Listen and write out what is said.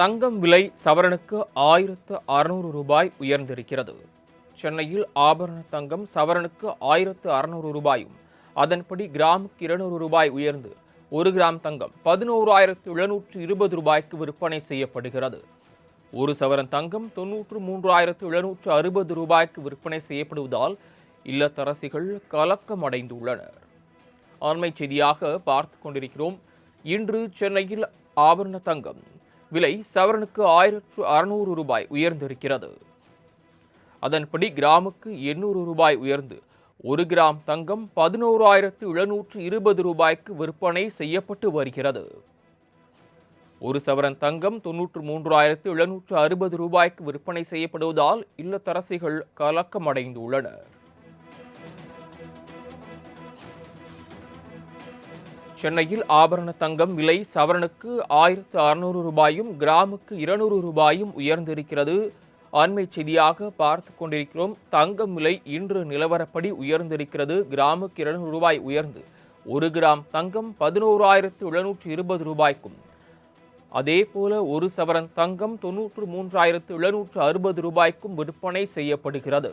தங்கம் விலை சவரனுக்கு ஆயிரத்து அறுநூறு ரூபாய் உயர்ந்திருக்கிறது. சென்னையில் ஆபரண தங்கம் சவரனுக்கு ஆயிரத்து அறுநூறு ரூபாயும் அதன்படி கிராமுக்கு இருநூறு ரூபாய் உயர்ந்து ஒரு கிராம் தங்கம் பதினோராயிரத்து எழுநூற்று இருபது ரூபாய்க்கு விற்பனை செய்யப்படுகிறது. ஒரு சவரன் தங்கம் தொன்னூற்று மூன்றாயிரத்து எழுநூற்று அறுபது ரூபாய்க்கு விற்பனை செய்யப்படுவதால் இல்லத்தரசிகள் கலக்கமடைந்துள்ளனர். ஆண்மை செய்தியாக பார்த்து கொண்டிருக்கிறோம். இன்று சென்னையில் ஆபரண தங்கம் விலை சவரனுக்கு ஆயிரத்து அறுநூறு ரூபாய் உயர்ந்திருக்கிறது. அதன்படி கிராமுக்கு எண்ணூறு ரூபாய் உயர்ந்து ஒரு கிராம் தங்கம் பதினோராயிரத்து எழுநூற்று இருபது ரூபாய்க்கு விற்பனை செய்யப்பட்டு வருகிறது. ஒரு சவரன் தங்கம் தொன்னூற்று மூன்றாயிரத்து எழுநூற்று அறுபது ரூபாய்க்கு விற்பனை செய்யப்படுவதால் இல்லத்தரசிகள் கலக்கமடைந்துள்ளனர். சென்னையில் ஆபரண தங்கம் விலை சவரனுக்கு ஆயிரத்து அறுநூறு ரூபாயும் கிராமுக்கு இருநூறு ரூபாயும் உயர்ந்திருக்கிறது. அண்மை செய்தியாக பார்த்து கொண்டிருக்கிறோம். தங்கம் விலை இன்று நிலவரப்படி உயர்ந்திருக்கிறது. கிராமுக்கு இருநூறு ரூபாய் உயர்ந்து ஒரு கிராம் தங்கம் பதினோராயிரத்து எழுநூற்று இருபது ரூபாய்க்கும். அதே போல ஒரு சவரன் தங்கம் தொன்னூற்று மூன்றாயிரத்து எழுநூற்று அறுபது ரூபாய்க்கும் விற்பனை செய்யப்படுகிறது.